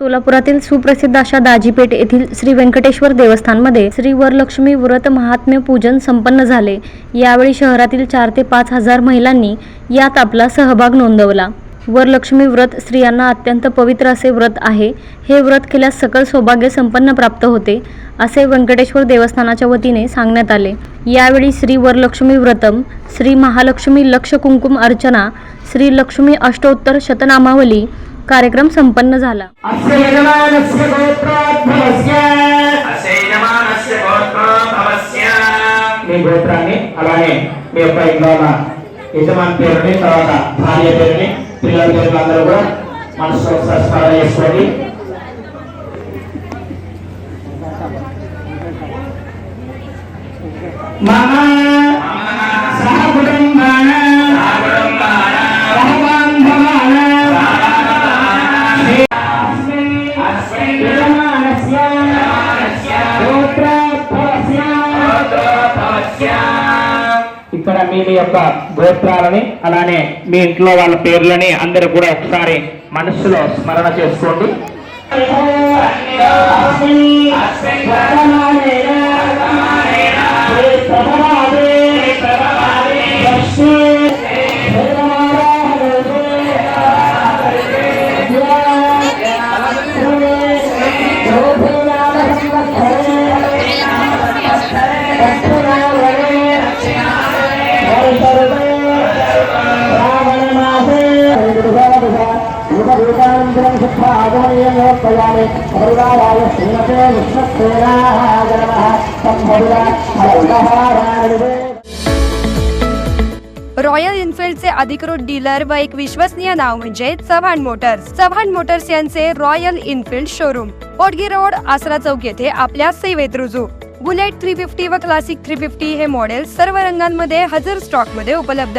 सोलापुरातील सुप्रसिद्ध अशा दाजीपेठ येथील श्री व्यंकटेश्वर देवस्थानमध्ये श्री वरलक्ष्मी व्रत महात्म्य पूजन संपन्न झाले. यावेळी शहरातील चार ते पाच हजार महिलांनी यात आपला सहभाग नोंदवला. वरलक्ष्मी व्रत स्त्रियांना अत्यंत पवित्र असे व्रत आहे. हे व्रत केल्यास सकल सौभाग्य संपन्न प्राप्त होते असे व्यंकटेश्वर देवस्थानाच्या वतीने सांगण्यात आले. यावेळी श्री वरलक्ष्मी व्रतम श्री महालक्ष्मी लक्ष कुंकुम अर्चना श्री लक्ष्मी अष्टोत्तर शतनामावली कार्यक्रम संपन्न झाला अस्य यजमानस्य गोत्रोद्भवस्य అసే యమానస్య గోత్రోద్భవస్య మీ గోత్రాన్ని అలానే మీ యొక్క ఇంట్లో ఉన్న యజమాని పేరుని తర్వాత భార్య పేరుని పిల్లల పేరుని అందరూ కూడా మనసులో ఒకసారి స్మరణ చేసుకోండి మమ ఇక్కడ మీ యొక్క గోత్రాలని అలానే మీ ఇంట్లో వాళ్ళ పేర్లని అందరూ కూడా ఒకసారి మనస్సులో స్మరణ చేసుకోండి. रॉयल इन्फिल्डचे अधिकृत डीलर व एक विश्वसनीय नाव म्हणजे चव्हाण मोटर्स. चव्हाण मोटर्स यांचे रॉयल इन्फिल्ड शोरूम. पोटगी रोड आसरा चौक येथे आपल्या सेवेत रुजू. बुलेट थ्री फिफ्टी व क्लासिक थ्री फिफ्टी हे मॉडेल सर्व रंगांमध्ये हजर स्टॉकमध्ये उपलब्ध.